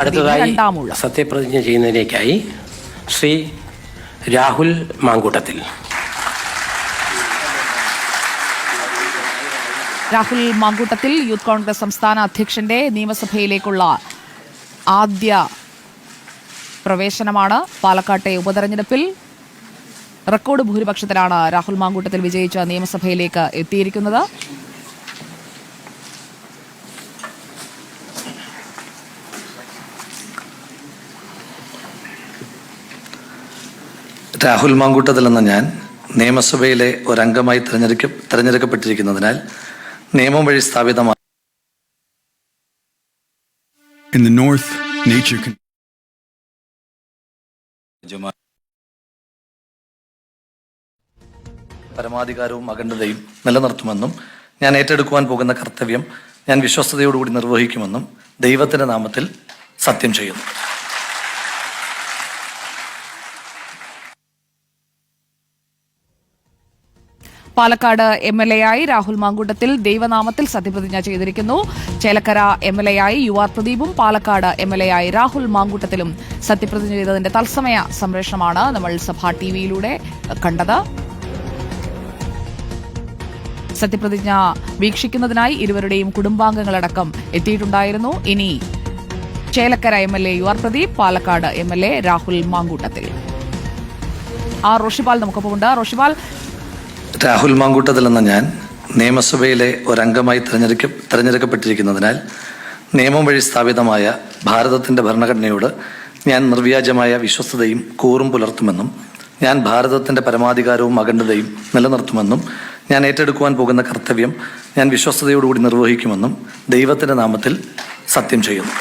അടുത്തതായി സത്യപ്രതിജ്ഞ ചെയ്യുന്നതിലേക്കായി ശ്രീ രാഹുൽ മാങ്കൂട്ടത്തിൽ. രാഹുൽ മാങ്കൂട്ടത്തിൽ യൂത്ത് കോൺഗ്രസ് സംസ്ഥാന അധ്യക്ഷന്റെ നിയമസഭയിലേക്കുള്ള ആദ്യ പ്രവേശനമാണ് പാലക്കാട്ടെ ഉപതെരഞ്ഞെടുപ്പിൽ. റെക്കോർഡ് ഭൂരിപക്ഷത്തിലാണ് രാഹുൽ മാങ്കൂട്ടത്തിൽ വിജയിച്ച നിയമസഭയിലേക്ക് എത്തിയിരിക്കുന്നത്. രാഹുൽ മാങ്കൂട്ടത്തിൽ എന്ന ഞാൻ നിയമസഭയിലെ ഒരംഗമായി തിരഞ്ഞെടുക്ക തിരഞ്ഞെടുക്കപ്പെട്ടിരിക്കുന്നതിനാൽ നിയമം വഴി സ്ഥാപിതമായ In the north, nature can. പരമാധികാരവും അഖണ്ഡതയും നിലനിർത്തുമെന്നും ഞാൻ ഏറ്റെടുക്കുവാൻ പോകുന്ന കർത്തവ്യം ഞാൻ വിശ്വസ്തയോടുകൂടി നിർവഹിക്കുമെന്നും ദൈവത്തിന്റെ നാമത്തിൽ സത്യം ചെയ്യുന്നു പാലക്കാട് എം എൽ എ ആയി രാഹുൽ മാങ്കൂട്ടത്തിൽ ദൈവനാമത്തിൽ സത്യപ്രതിജ്ഞ ചെയ്തിരിക്കുന്നു. ചേലക്കര എം എൽ എ ആയി യു ആർ പ്രദീപും പാലക്കാട് എം എൽ എ ആയി രാഹുൽ മാങ്കൂട്ടത്തിലും സത്യപ്രതിജ്ഞ ചെയ്തതിന്റെ തത്സമയ സംപ്രേഷണമാണ് നമ്മൾ സഭാ ടി വിയിലൂടെ കണ്ടത്. സത്യപ്രതിജ്ഞ വീക്ഷിക്കുന്നതിനായി ഇരുവരുടെയും കുടുംബാംഗങ്ങളടക്കം എത്തിയിട്ടുണ്ടായിരുന്നു. ഇനി Chelakkara M L A U R Pradeep Palakkad M L A Rahul Mankoottathil. ആ റോഷിപാൽ നമുക്കൊപ്പമുണ്ട്. റോഷിപാൽ രാഹുൽ മാങ്കൂട്ടത്തിൽ എന്ന ഞാൻ നിയമസഭയിലെ ഒരംഗമായി തിരഞ്ഞെടുക്ക തിരഞ്ഞെടുക്കപ്പെട്ടിരിക്കുന്നതിനാൽ നിയമം വഴി സ്ഥാപിതമായ ഭാരതത്തിന്റെ ഭരണഘടനയോട് ഞാൻ നിർവ്യാജമായ വിശ്വസ്തതയും കൂറും പുലർത്തുമെന്നും ഞാൻ ഭാരതത്തിന്റെ പരമാധികാരവും അഖണ്ഡതയും നിലനിർത്തുമെന്നും ഞാൻ ഏറ്റെടുക്കുവാൻ പോകുന്ന കർത്തവ്യം ഞാൻ വിശ്വസ്തയോടുകൂടി നിർവഹിക്കുമെന്നും ദൈവത്തിന്റെ നാമത്തിൽ സത്യം ചെയ്യുന്നു.